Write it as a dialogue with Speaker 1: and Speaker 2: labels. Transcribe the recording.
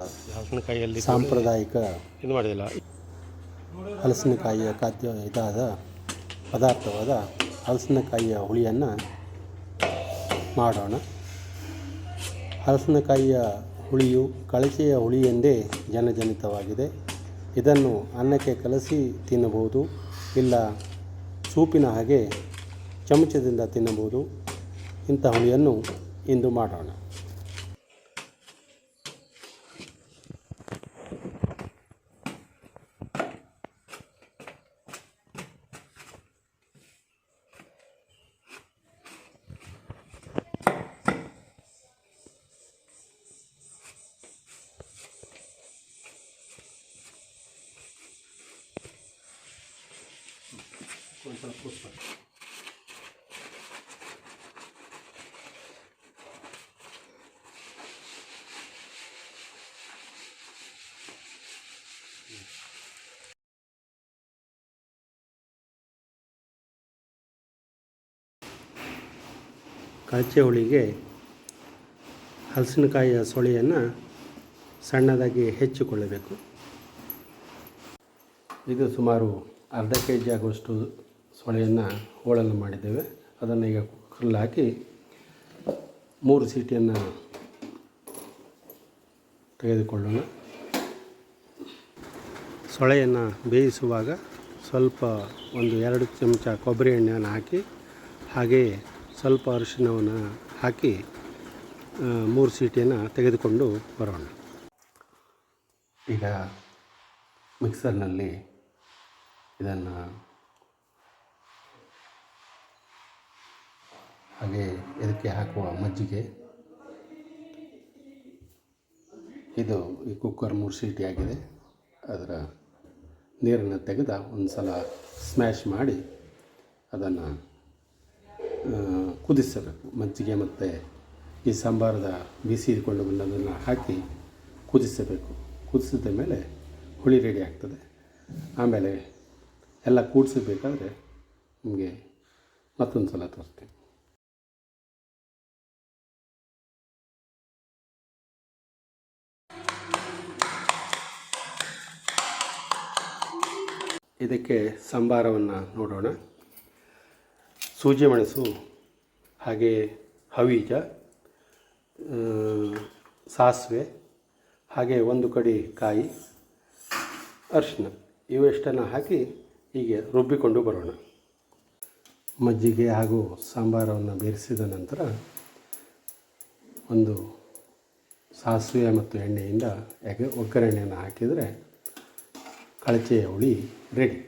Speaker 1: ಹಲಸಿನಕಾಯಿಯಲ್ಲಿ
Speaker 2: ಸಾಂಪ್ರದಾಯಿಕ
Speaker 1: ಇದು ಮಾಡಿದಿಲ್ಲ.
Speaker 2: ಹಲಸಿನಕಾಯಿಯ ಖಾದ್ಯ ಇದಾದ ಪದಾರ್ಥವಾದ ಹಲಸಿನಕಾಯಿಯ ಹುಳಿಯನ್ನು ಮಾಡೋಣ. ಹಲಸಿನಕಾಯಿಯ ಹುಳಿಯು ಕಳಚೆಯ ಹುಳಿ ಎಂದೇ ಜನಜನಿತವಾಗಿದೆ. ಇದನ್ನು ಅನ್ನಕ್ಕೆ ಕಲಸಿ ತಿನ್ನಬಹುದು ಇಲ್ಲ ಸೂಪಿನ ಹಾಗೆ ಚಮಚದಿಂದ ತಿನ್ನಬಹುದು. ಇಂಥ ಹುಳಿಯನ್ನು ಇಂದು ಮಾಡೋಣ. ಕಳಚೆ ಹುಳಿಗೆ ಹಲಸಿನಕಾಯಿಯ ಸೊಳೆಯನ್ನು ಸಣ್ಣದಾಗಿ ಹೆಚ್ಚಿಕೊಳ್ಳಬೇಕು. ಇದು ಸುಮಾರು ಅರ್ಧ ಕೆ ಜಿ ಆಗುವಷ್ಟು ಸೊಳೆಯನ್ನು ಹೋಳನ್ನು ಮಾಡಿದ್ದೇವೆ. ಅದನ್ನು ಈಗ ಕುಕ್ಕರಲ್ಲಿ ಹಾಕಿ ಮೂರು ಸೀಟಿಯನ್ನು ತೆಗೆದುಕೊಳ್ಳೋಣ. ಸೊಳೆಯನ್ನು ಬೇಯಿಸುವಾಗ ಸ್ವಲ್ಪ ಒಂದು ಎರಡು ಚಮಚ ಕೊಬ್ಬರಿ ಎಣ್ಣೆಯನ್ನು ಹಾಕಿ ಹಾಗೆಯೇ ಸ್ವಲ್ಪ ಅರಿಶಿಣವನ್ನು ಹಾಕಿ ಮೂರು ಸೀಟಿಯನ್ನು ತೆಗೆದುಕೊಂಡು ಬರೋಣ. ಈಗ ಮಿಕ್ಸರ್ನಲ್ಲಿ ಇದನ್ನು ಹಾಗೆ ಇದಕ್ಕೆ ಹಾಕುವ ಮಜ್ಜಿಗೆ. ಇದು ಈ ಕುಕ್ಕರ್ ಮೂರು ಸೀಟಿ ಆಗಿದೆ. ಅದರ ನೀರನ್ನು ತೆಗೆದ ಒಂದು ಸಲ ಸ್ಮ್ಯಾಶ್ ಮಾಡಿ ಅದನ್ನು ಕುದಿಸಬೇಕು. ಮಜ್ಜಿಗೆ ಮತ್ತು ಈ ಸಾಂಬಾರದ ಬಿಸಿ ಇದ್ಕೊಂಡು ಬಂದದನ್ನು ಹಾಕಿ ಕುದಿಸಬೇಕು. ಕುದಿಸಿದ ಮೇಲೆ ಹುಳಿ ರೆಡಿ ಆಗ್ತದೆ. ಆಮೇಲೆ ಎಲ್ಲ ಕೂಡಿಸಬೇಕಾದ್ರೆ ನಿಮಗೆ ಮತ್ತೊಂದು ಸಲ ತೋರಿಸ್ತೀನಿ. ಇದಕ್ಕೆ ಸಂಬಾರವನ್ನು ನೋಡೋಣ. ಸೂಜಿ ಮೆಣಸು, ಹಾಗೆ ಹವೀಜ ಸಾಸಿವೆ, ಹಾಗೆ ಒಂದು ಕಡಿ ಕಾಯಿ, ಅರಿಶಿನ ಇವೆಷ್ಟನ್ನು ಹಾಕಿ ಹೀಗೆ ರುಬ್ಬಿಕೊಂಡು ಬರೋಣ. ಮಜ್ಜಿಗೆ ಹಾಗೂ ಸಾಂಬಾರವನ್ನು ಬೇರಿಸಿದ ನಂತರ ಒಂದು ಸಾಸಿವೆ ಮತ್ತು ಎಣ್ಣೆಯಿಂದ ಒಗ್ಗರಣೆಯನ್ನು ಹಾಕಿದರೆ ಕಳಚೆಯ ಹುಳಿ ರೆಡಿ